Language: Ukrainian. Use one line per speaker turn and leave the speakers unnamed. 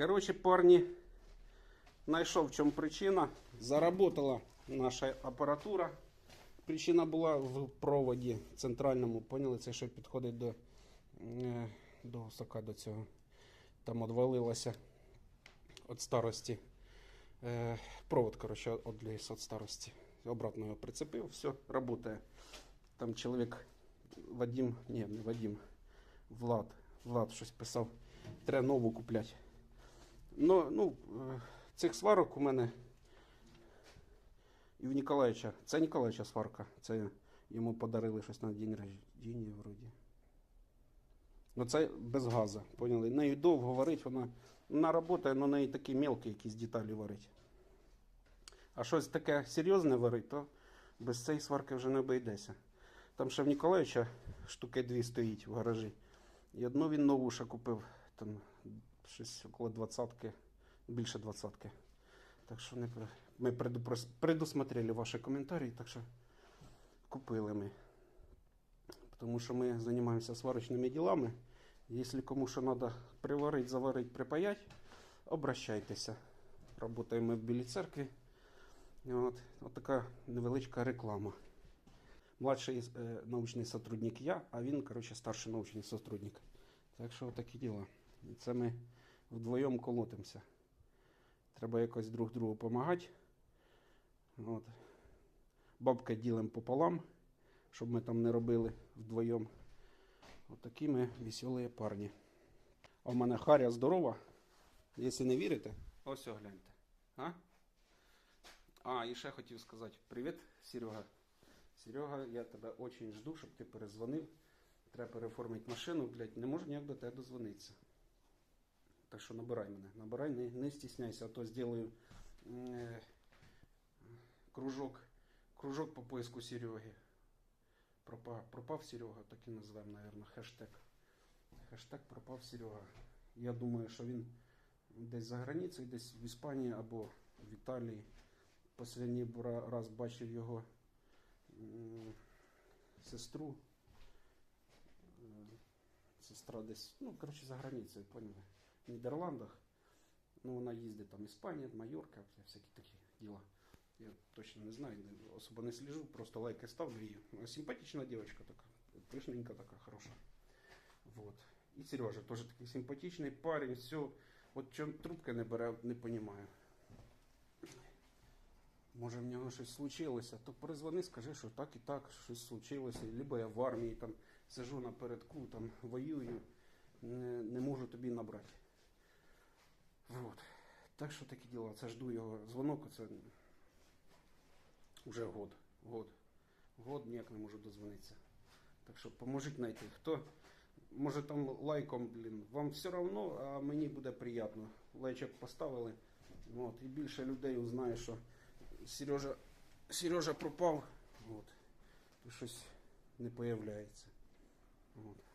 Коротше, парні, знайшов в чому причина. Заработала наша апаратура. Причина була в проводі центральному. Поняли, це що підходить до, е, до гусака до цього. Там відвалилося від старості. Е, провод, коротше, відліз від старості. Обратно його прицепив, все, працює. Там чоловік Вадим, ні, не Вадим, Влад. Влад щось писав. Треба нову купляти. Ну, ну, е, цих сварок у мене і в Ніколаєвича. Це Ніколаєвича сварка. Це йому подарили щось на день рождення вроді. Ну це без газу, поняли? Нею довго варить, вона, вона працює, але неї такі мелкі якісь деталі варить. А щось таке серйозне варить, то без цієї сварки вже не обійдеться. Там ще в Ніколаєвича штуки дві стоїть в гаражі. І одну він нову ще купив, там щось около двадцятки, більше двадцятки. Так що не, ми предусмотрели ваші коментарі, так що купили ми. Тому що ми займаємося сварочними ділами. Якщо кому що треба приварити, заварити, припаять, обращайтеся. Работаємо в Білій церкві. От, от така невеличка реклама. Младший е, научний сотрудник я, а він, коротше, старший научний сотрудник. Так що такі діла. І це ми вдвоєм колотимося. Треба якось друг другу допомагати. От. Бабка ділимо пополам, щоб ми там не робили вдвоєм. От такі ми веселі парні. А в мене Харя здорова. Якщо не вірите, ось о, гляньте. А? А, і ще хотів сказати привіт, Серега. Серега, я тебе очень жду, щоб ти перезвонив. Треба переоформити машину, блядь, не можу ніяк до тебе дозвонитися. Так що набирай мене. Набирай, не, не стісняйся, а то зроблю е, кружок, кружок по поиску Сереги. Пропав, пропав Серега, так і назвемо, наверное, хештег. Хештег пропав Серега. Я думаю, що він десь за границею, десь в Іспанії або в Італії. Останній раз бачив його сестру. Е, Сестра десь, ну, коротше, за границею, поняли? Нідерландах. Ну, вона їздить там Іспанія, Майорка, всякі такі діла. Я точно не знаю, особо не слежу, просто лайки ставлю її. Симпатична девочка така, пышненька така, хороша. Вот. І Сережа теж такий симпатичний парень, все. От чому трубки не бере, не розумію. Може в нього щось случилося, то перезвони, скажи, що так і так, щось случилося. Либо я в армії там сижу напередку, там воюю, не, не можу тобі набрати. Вот. Так що такі діла. Це жду його дзвонок, це вже год. Год. Год ніяк не можу дозвонитися. Так що поможіть знайти. Хто може там лайком, блін, вам все одно, а мені буде приємно. Лайчик поставили. От, і більше людей узнає, що Сережа, Сережа пропав. От, щось не появляється. От.